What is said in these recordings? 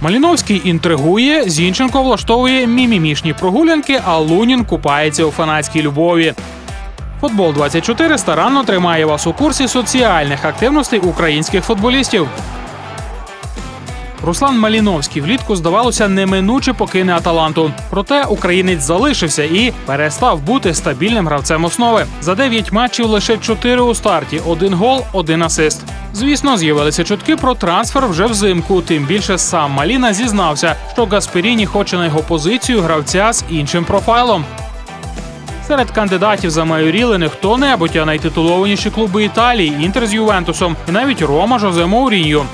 Маліновський інтригує, Зінченко влаштовує мімімішні прогулянки, а Лунін купається у фанатській любові. Футбол 24 старанно тримає вас у курсі соціальних активностей українських футболістів. Руслан Маліновський влітку, здавалося, неминуче покине Аталанту. Проте українець залишився і перестав бути стабільним гравцем основи. За 9 матчів лише 4 у старті, один гол, один асист. Звісно, з'явилися чутки про трансфер вже взимку. Тим більше сам Маліна зізнався, що Гасперіні хоче на його позицію гравця з іншим профайлом. Серед кандидатів замайоріли не хто-небудь, а найтитулованіші клуби Італії, Інтер з Ювентусом і навіть Рома Жозе Моуріньо.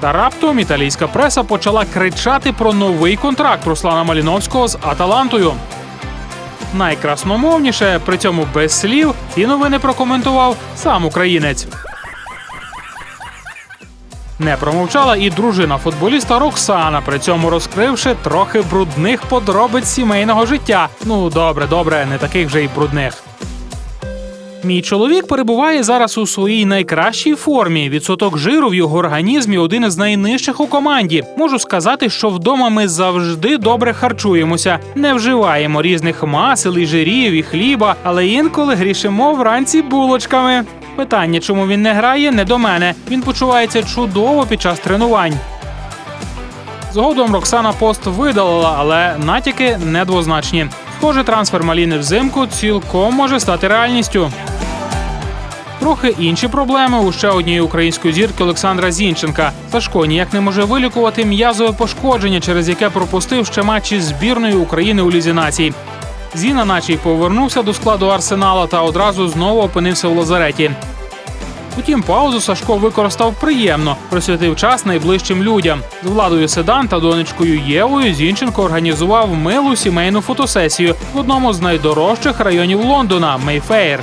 Та раптом італійська преса почала кричати про новий контракт Руслана Маліновського з Аталантою. Найкрасномовніше, при цьому без слів, ці новини прокоментував сам українець. Не промовчала і дружина футболіста Роксана, при цьому розкривши трохи брудних подробиць сімейного життя. Ну добре, добре, не таких вже й брудних. Мій чоловік перебуває зараз у своїй найкращій формі. Відсоток жиру в його організмі один із найнижчих у команді. Можу сказати, що вдома ми завжди добре харчуємося, не вживаємо різних масел і жирів і хліба, але інколи грішимо вранці булочками. Питання, чому він не грає, не до мене. Він почувається чудово під час тренувань. Згодом Роксана пост видалила, але натяки недвозначні. Схоже, трансфер Маліни взимку цілком може стати реальністю. Трохи інші проблеми у ще однієї української зірки Олександра Зінченка. Сашко ніяк не може вилікувати м'язове пошкодження, через яке пропустив ще матчі збірної України у лізі націй. Зіна, наче й повернувся до складу арсенала та одразу знову опинився в лазареті. Утім, паузу Сашко використав приємно, присвятив час найближчим людям. З владою Седан та донечкою Євою Зінченко організував милу сімейну фотосесію в одному з найдорожчих районів Лондона Мейфейр.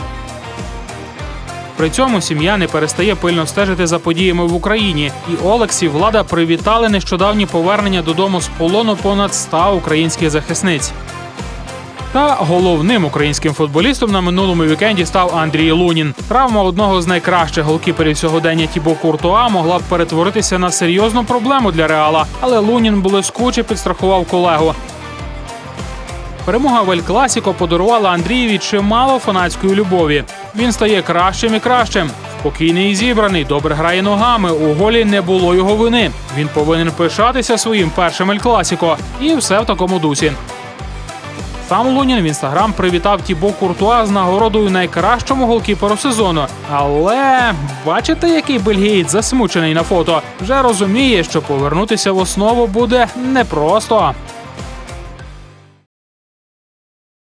При цьому сім'я не перестає пильно стежити за подіями в Україні, і Олексі влада привітали нещодавні повернення додому з полону понад 100 українських захисниць. Та головним українським футболістом на минулому вікенді став Андрій Лунін. Травма одного з найкращих голкіперів сьогодення Тібо Куртуа могла б перетворитися на серйозну проблему для Реала, але Лунін блискуче підстрахував колегу. Перемога в Ель Класіко подарувала Андрієві чимало фанатської любові. Він стає кращим і кращим. Спокійний і зібраний, добре грає ногами. У голі не було його вини. Він повинен пишатися своїм першим Ель Класіко. І все в такому дусі. Сам Лунін в інстаграм привітав Тібо Куртуа з нагородою найкращому голкіперу сезону. Але бачите, який бельгієць засмучений на фото. Вже розуміє, що повернутися в основу буде непросто.